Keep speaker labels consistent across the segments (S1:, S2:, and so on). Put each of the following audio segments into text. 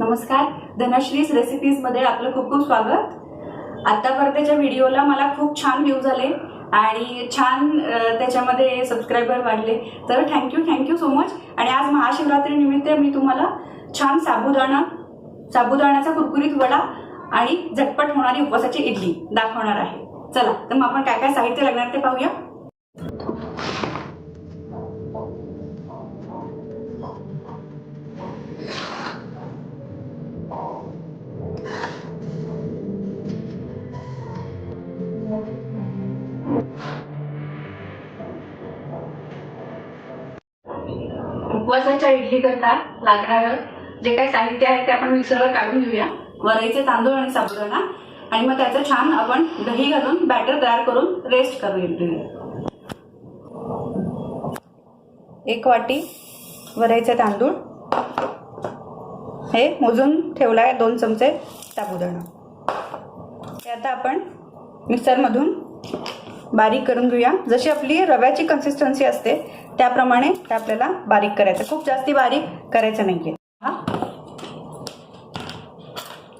S1: नमस्कार. धनश्रीज रेसिपीजमध्ये आपलं खूप खूप स्वागत. आत्तापर्यंतच्या व्हिडिओला मला खूप छान व्ह्यू झाले आणि छान त्याच्यामध्ये सबस्क्रायबर वाढले. तर थँक्यू थँक्यू सो मच आणि आज महाशिवरात्री निमित्त मी तुम्हाला छान साबुदाणा साबुदाण्याचा कुरकुरीत वडा आणि झटपट होणारी उपवासाची इडली दाखवणार आहे. चला तर मग आपण काय काय साहित्य लागणार ते पाहूया. उपवासाच्या इडली करता लागणारं जे काही साहित्य आहे ते आपण मिक्सरवर काढून घेऊया. वरईचे तांदूळ आणि साबुदाणा. आणि मग त्याचं छान आपण दही घालून बॅटर तयार करून रेस्ट करू घेऊया एक वाटी वरईचे तांदूळ. हे मोजून ठेवला आहे दोन चमचे साबुदाणा. ते आता आपण मिक्सरमधून बारीक करून घेऊया. जशी आपली रव्याची कन्सिस्टन्सी असते त्याप्रमाणे ते आपल्याला बारीक करायचं. खूप जास्ती बारीक करायचं नाही आहे हा.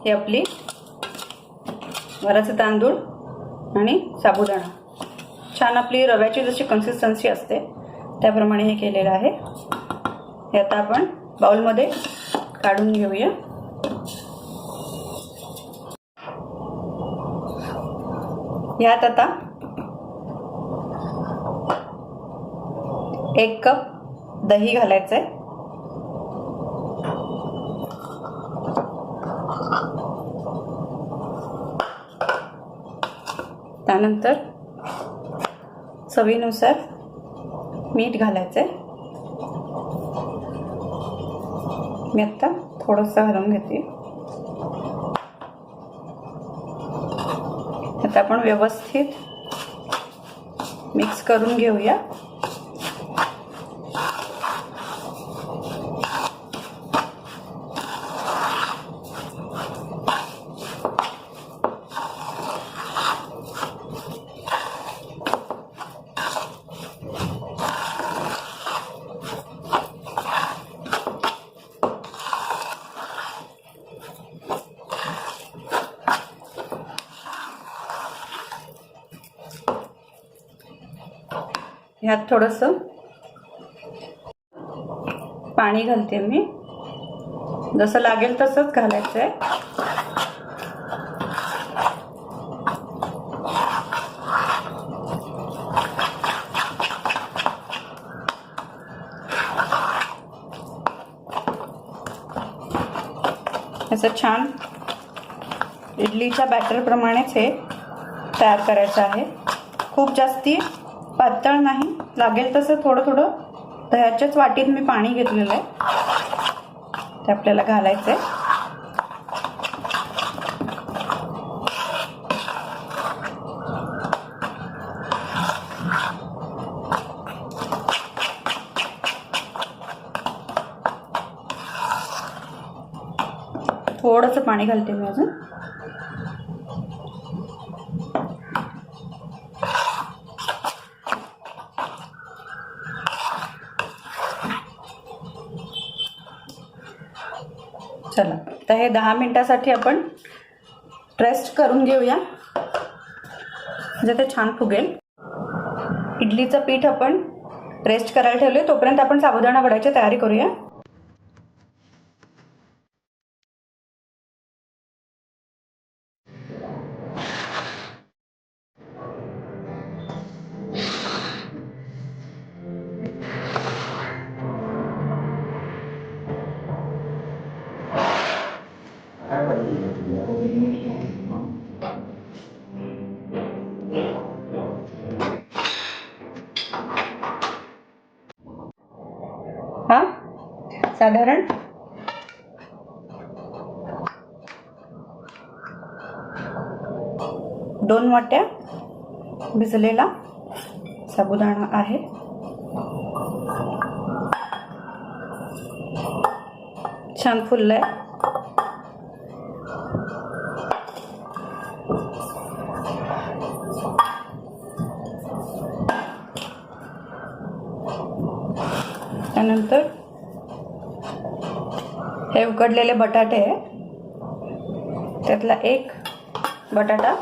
S1: हे आपली वराचे तांदूळ आणि साबुदाणा. छान आपली रव्याची जशी कन्सिस्टन्सी असते त्याप्रमाणे हे केलेलं आहे. हे आता आपण बाउलमध्ये काढून घेऊया. यात आता एक कप दही घालायचं आहे त्यानंतर चवीनुसार मीठ घालायचं आहे मी आत्ता थोडंसं घालून घेते. आता आपण व्यवस्थित मिक्स करून घेऊया. ह्यात थोडंसं पाणी घालते मी. जसं लागेल तसंच घालायचं आहे असं छान इडलीच्या बॅटरप्रमाणेच हे तयार करायचं आहे. खूप जास्ती पातळ नाही. लागेल तसं थोडं थोडं. दह्याच्याच वाटीत मी पाणी घेतलेलं आहे. ते आपल्याला घालायचं आहे थोडंसं पाणी घालते मी अजून चला तर हे दहा मिनटासाठी आपण रेस्ट करून घेऊया. म्हणजे ते छान फुगेल. इडलीचं पीठ आपण रेस्ट करायला ठेवले तोपर्यंत आपण साबुदाणा वड्याची तयारी करूया. साधारण? दोन वाट्या भिजलेला साबुदाणा आहे. छान फुललंय. त्यानंतर हे उकडलेले बटाटे आहे. त्यातला एक बटाटा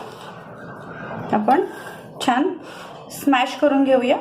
S1: आपण छान स्मॅश करून घेऊया.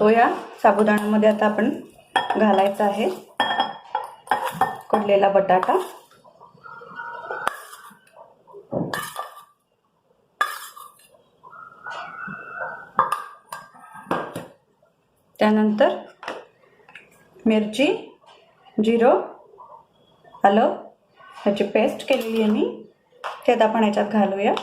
S1: तो या साबुदाण्यामध्ये आता आपण घालायचा आहे. कडलेला बटाटा. त्यानंतर मिरची जिरं आलं. ह्याची पेस्ट केलेली आहे मी. ते आता आपण ह्याच्यात घालूया.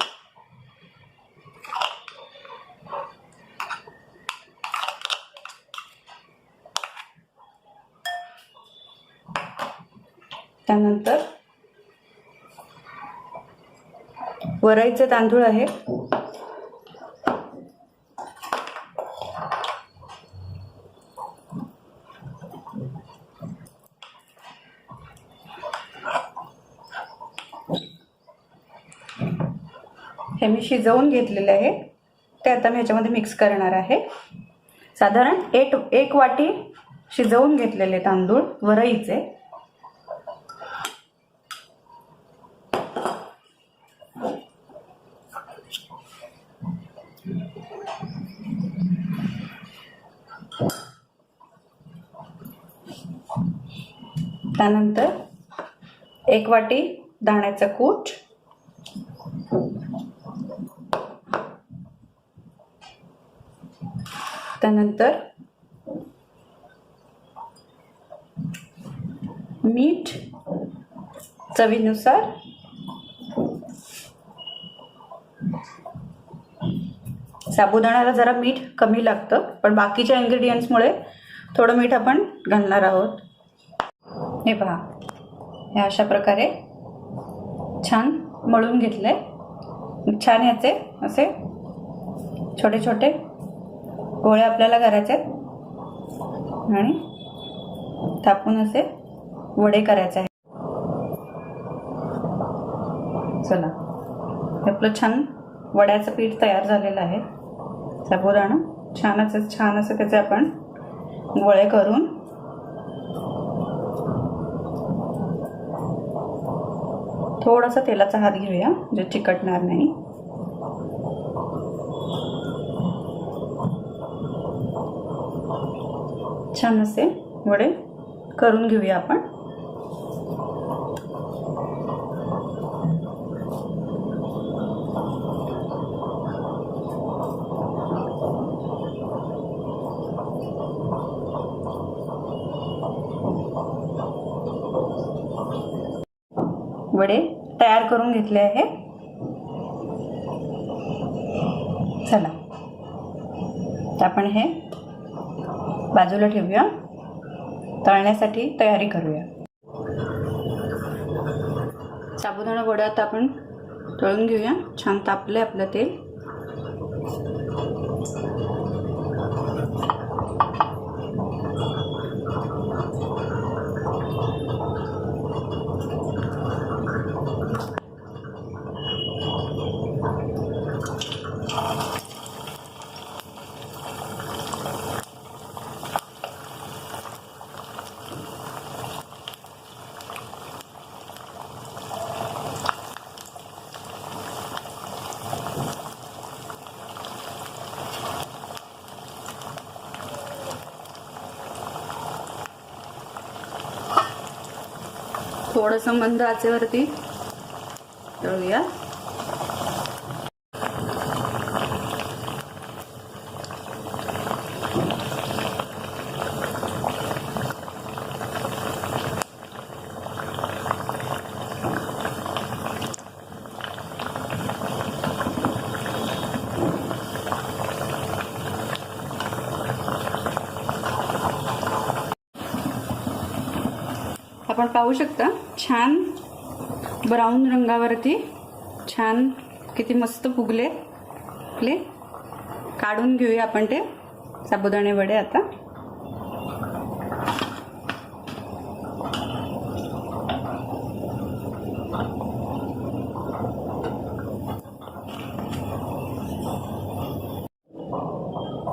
S1: त्यानंतर वराईचे तांदूळ आहे. हे मी शिजवून घेतलेले आहे. ते आता मी ह्याच्यामध्ये मिक्स करणार आहे. साधारण एक एक वाटी शिजवून घेतलेले तांदूळ वरईचे. त्यानंतर एक वाटी दाण्याचा कूट. त्यानंतर मीठ चवीनुसार साबुदाण्याला जरा मीठ कमी लागतं पण बाकीच्या इन्ग्रेडियंट्समुळे थोडं मीठ आपण घालणार आहोत. हे पहा. हे अशा प्रकारे छान मळून घेतलं आहे छान याचे असे छोटे छोटे गोळे आपल्याला करायचे आहेत. आणि थापून असे वडे करायचे आहेत. चला. हे आपलं छान वड्याचं पीठ तयार झालेलं आहे. साबुदाणा. छान असं छान असं त्याचे आपण गोळे करून थोडासा तेलाचा हात घेऊया जे चिकटणार नाही. छान असे वडे करून घेऊया आपण. वडे तयार करून घेतले आहे. चला. तर आपण हे बाजूला ठेवूया. तळण्यासाठी तयारी करूया. साबुदाणा वडा आता आपण तळून घेऊया. छान तापले आपलं तेल. थोडंसं मंद आचेवरती तळूया. आपण पाहू शकता छान ब्राऊन रंगावरती छान किती मस्त फुगले आपले काढून घेऊया आपण ते. साबुदाणे वडे आता.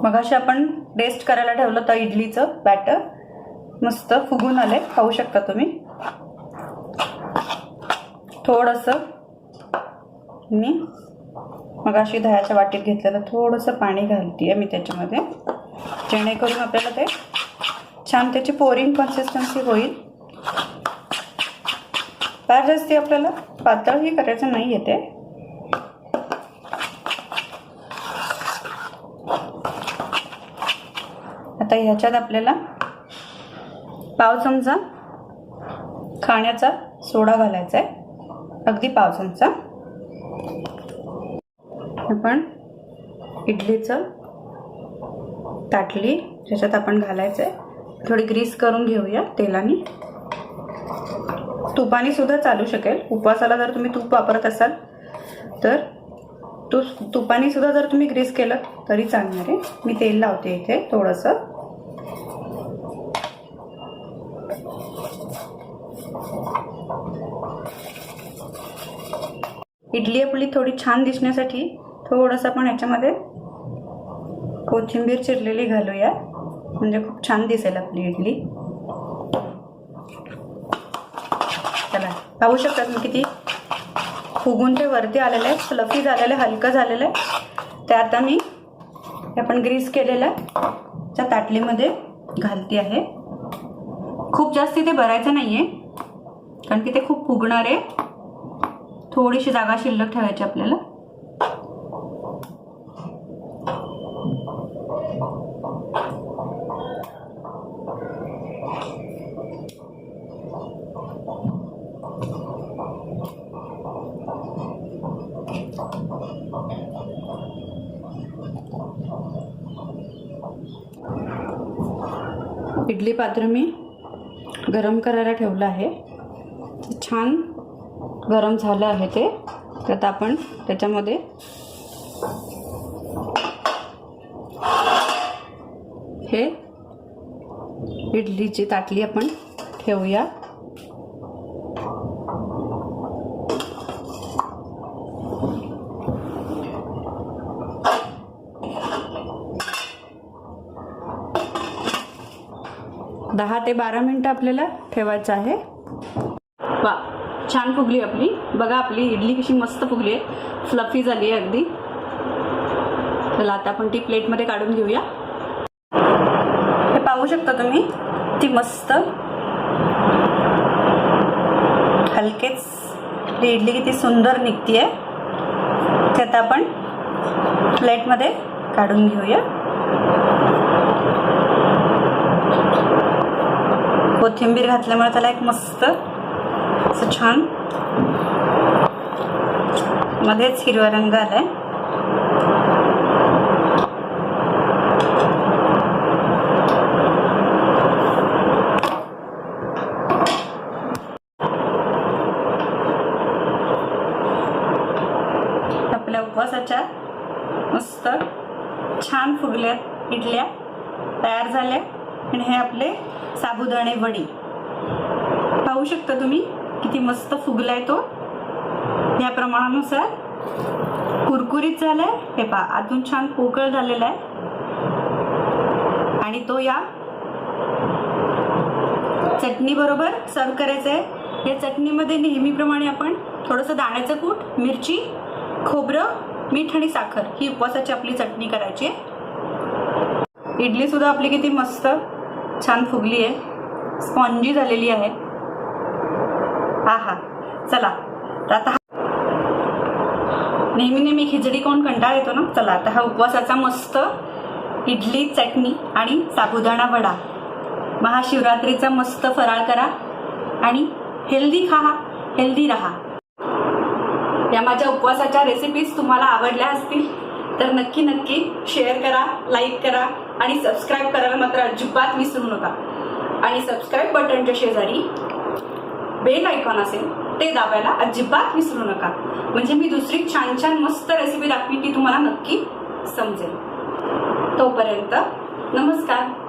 S1: मगाशी आपण टेस्ट करायला ठेवलं होतं इडलीचं बॅटर मस्त फुगून आले. खाऊ शकता तुम्ही. थोडंसं मी मग अशी दह्याच्या वाटीत घेतलेलं थोडंसं पाणी घालते मी त्याच्यामध्ये. जेणेकरून आपल्याला ते छान त्याची पोरिंग कन्सिस्टन्सी होईल. फार जास्ती आपल्याला पातळही करायचं नाही येते. आता ह्याच्यात आपल्याला पाव चमचा खाण्याचा सोडा घालायचा आहे. अगदी पाव चमचा. आपण इडलीचं ताटली ज्याच्यात आपण घालायचं आहे थोडी ग्रीस करून घेऊया तेलाने. तुपाने सुद्धा चालू शकेल. उपवासाला जर तुम्ही तूप वापरत असाल तर तू तुपाने सुद्धा जर तुम्ही ग्रीस केलं तरी चालणार आहे. मी तेल लावते इथे थोडंसं. इडली आपली थोडी छान दिसण्यासाठी थोडंसं आपण याच्यामध्ये कोथिंबीर चिरलेली घालूया. म्हणजे खूप छान दिसेल आपली इडली. चला पाहू शकतात मी किती फुगून ते वरती आलेलं आहे फ्लफी झालेलं आहे हलकं झालेलं आहे. ते आता मी आपण ग्रीस केलेलं त्या ताटलीमध्ये घालते आहे. खूप जास्त ते भरायचं नाही आहे कारण की ते खूप फुगणार आहे. थोडीशी जागा शिल्लक ठेवायची आपल्याला. इडली पात्र मी गरम करायला ठेवलं आहे. छान गरम झालं आहे ते. त्यात आता आपण त्याच्यामध्ये हे इडलीची ताटली आपण ठेवूया. दहा ते बारा मिनटं आपल्याला ठेवायचं आहे. छान फुगली आपली. बघा आपली इडली कशी मस्त फुगली आहे. फ्लफी झाली आहे अगदी. चला आता आपण ती प्लेटमध्ये काढून घेऊया. हे पाहू शकता तुम्ही? ती मस्त. हलकेच. ती इडली किती सुंदर निघतीये. ते आता आपण प्लेटमध्ये काढून घेऊया. कोथिंबीर घातल्यामुळे त्याला एक मस्त असं छान. मध्येच हिरवा रंग आलाय. आपल्या उपवासाच्या मस्त छान फुगल्यात इडल्या तयार झाल्या. आणि हे आपले साबुदाणे वडी. पाहू शकता तुम्ही? किती मस्त फुगलाय तो. या प्रमाणानुसार कुरकुरीत झालाय. हे पहा आतून छान पोकळ झालेला आहे. आणि तो या चटणी बरोबर सर्व करायचा आहे. या चटणीमध्ये नेहमीप्रमाणे आपण थोडंसं दाण्याचं कूट मिरची खोबरं मीठ आणि साखर ही उपवासाची आपली चटणी करायची आहे. इडली सुद्धा आपली किती मस्त छान फुगली आहे. स्पॉन्जी झालेली आहे. हा हा. चला. आता नेहमी नेहमी खिचडी कोण कंटाळ येतो ना? चला आता हा उपवासाचा मस्त इडली चटणी आणि साबुदाणा वडा. महाशिवरात्रीचा मस्त फराळ करा आणि हेल्दी खा हेल्दी राहा. या माझ्या उपवासाच्या रेसिपीज तुम्हाला आवडल्या असतील तर नक्की नक्की शेअर करा लाईक करा आणि सबस्क्राईब करायला मात्र अजिबात विसरू नका. आणि सबस्क्राईब बटनच्या शेजारी बेल आयकॉन असेल ते दाबायला अजिबात विसरू नका. म्हणजे मी दुसरी छान छान मस्त रेसिपी दाखवी ती तुम्हाला नक्की समजेल. तोपर्यंत नमस्कार.